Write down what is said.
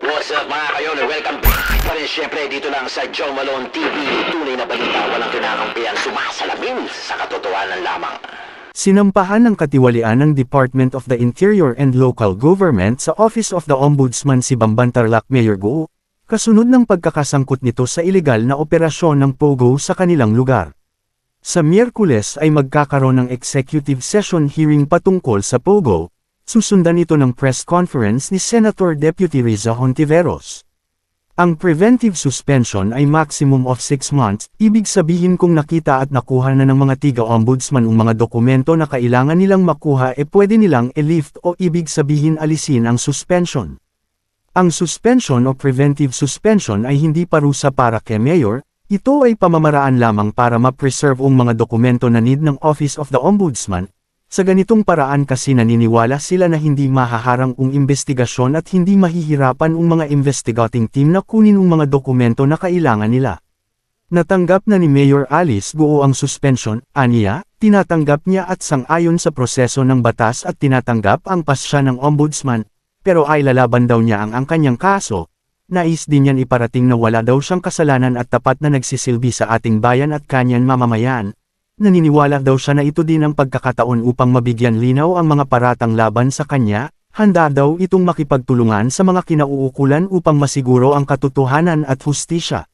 What's up mga kayon? Welcome back pa rin syempre dito lang sa Joe Malone TV. Tunay na balita, walang kinakampihan, sumasalamin sa katotohanan lamang. Sinampahan ng katiwalian ng Department of the Interior and Local Government sa Office of the Ombudsman si Bamban Tarlac Mayor Go, kasunod ng pagkakasangkot nito sa ilegal na operasyon ng POGO sa kanilang lugar. Sa Miyerkules ay magkakaroon ng executive session hearing patungkol sa POGO, susundan ito ng press conference ni Senator Deputy Riza Hontiveros. Ang preventive suspension ay maximum of 6 months, ibig sabihin kung nakita at nakuha na ng mga tiga-ombudsman ang mga dokumento na kailangan nilang makuha e pwede nilang e-lift o ibig sabihin alisin ang suspension. Ang suspension o preventive suspension ay hindi parusa para kay Mayor, ito ay pamamaraan lamang para ma-preserve ang mga dokumento na need ng Office of the Ombudsman, sa ganitong paraan kasi naniniwala sila na hindi mahaharang ang investigasyon at hindi mahihirapan ang mga investigating team na kunin ang mga dokumento na kailangan nila. Natanggap na ni Mayor Alice Guo ang suspension, aniya, tinatanggap niya at sang-ayon sa proseso ng batas at tinatanggap ang pasya ng ombudsman, pero ay lalaban daw niya ang ang kanyang kaso. Nais din niyan iparating na wala daw siyang kasalanan at tapat na nagsisilbi sa ating bayan at kanyan mamamayan, Naniniwala daw siya na ito din ang pagkakataon upang mabigyan linaw ang mga paratang laban sa kanya, handa daw itong makipagtulungan sa mga kinauukulan upang masiguro ang katotohanan at hustisya.